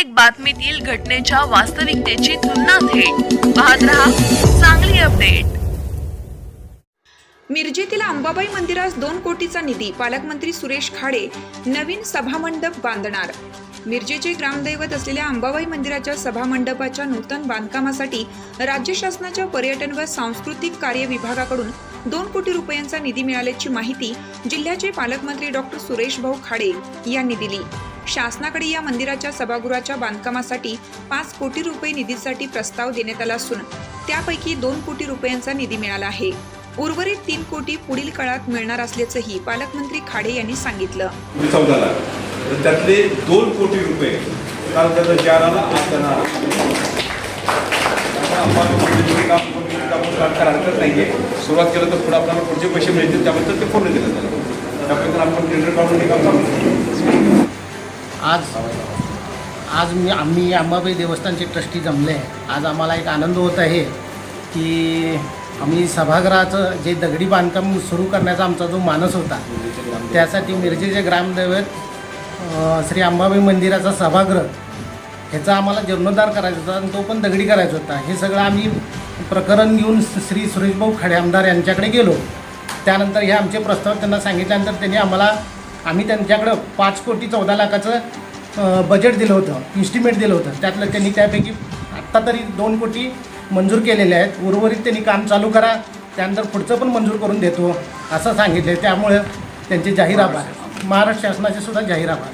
प्रत्येक बातमीतील घटनेच्या वास्तविकतेची तुलना थेट. पाहत रहा चांगली अपडेट. मिरजेतील अंबाबाई मंदिरास दोन कोटीचा निधी पालकमंत्री सुरेश खाडे नवीन सभामंडप बांधणार. मिरजेचे ग्रामदैवत असलेल्या अंबाबाई मंदिराच्या सभामंडपाच्या नूतन बांधकामासाठी राज्य शासनाच्या पर्यटन व सांस्कृतिक कार्य विभागाकडून दोन कोटी रुपयांचा निधी मिळाल्याची माहिती जिल्ह्याचे पालकमंत्री डॉक्टर सुरेश भाऊ खाडे यांनी दिली. शासनाकडे या मंदिराच्या सभागृहाच्या बांधकामासाठी पाच कोटी रुपये निधीसाठी प्रस्ताव देण्यात आला असून त्यापैकी दोन कोटी रुपयांचा निधी मिळाला आहे. उर्वरित तीन कोटी पुढील काळात मिळणार असल्याचंही पालकमंत्री खाडे यांनी सांगितलं. त्यातले दोन कोटी रुपये काल त्याचा चार आला आज त्यांना हरकत नाही आहे सुरुवात केलं तर पुढे आपल्याला पुढचे पैसे मिळतील त्याबद्दल ते पूर्ण दिलं जाईल. त्याबद्दल आपण टेंडर काढून हे काम चालू आज आज मी आम्ही अंबाबाई देवस्थानचे ट्रस्टी जमले आहे. आज आम्हाला एक आनंद होत आहे की आम्ही सभागृहाचं जे दगडी बांधकाम सुरू करण्याचा आमचा जो मानस होता त्यासाठी मिरजेचे ग्रामदैवत श्री अंबाबाई मंदिराचा सभागृह ह्याचा आम्हाला जीर्णोद्धार करायचा होता आणि तो पण दगडी करायचा होता. हे सगळं आम्ही प्रकरण घेऊन श्री सुरेशभाऊ खडे आमदार यांच्याकडे गेलो. त्यानंतर हे आमचे प्रस्ताव त्यांना सांगितल्यानंतर त्यांनी आम्हाला आम्ही त्यांच्याकडं पाच कोटी चौदा लाखाचं बजेट दिलं होतं इस्टिमेट दिलं होतं. त्यातलं त्यांनी त्यापैकी आत्ता तरी दोन कोटी मंजूर केलेले आहेत. उर्वरित त्यांनी काम चालू करा. त्यानंतर पुढचं पण मंजूर करून देतो असं सांगितलं त्यामुळे त्यांचे जाहीर आभार. महाराष्ट्र शासनाचे सुद्धा जाहीर आभार.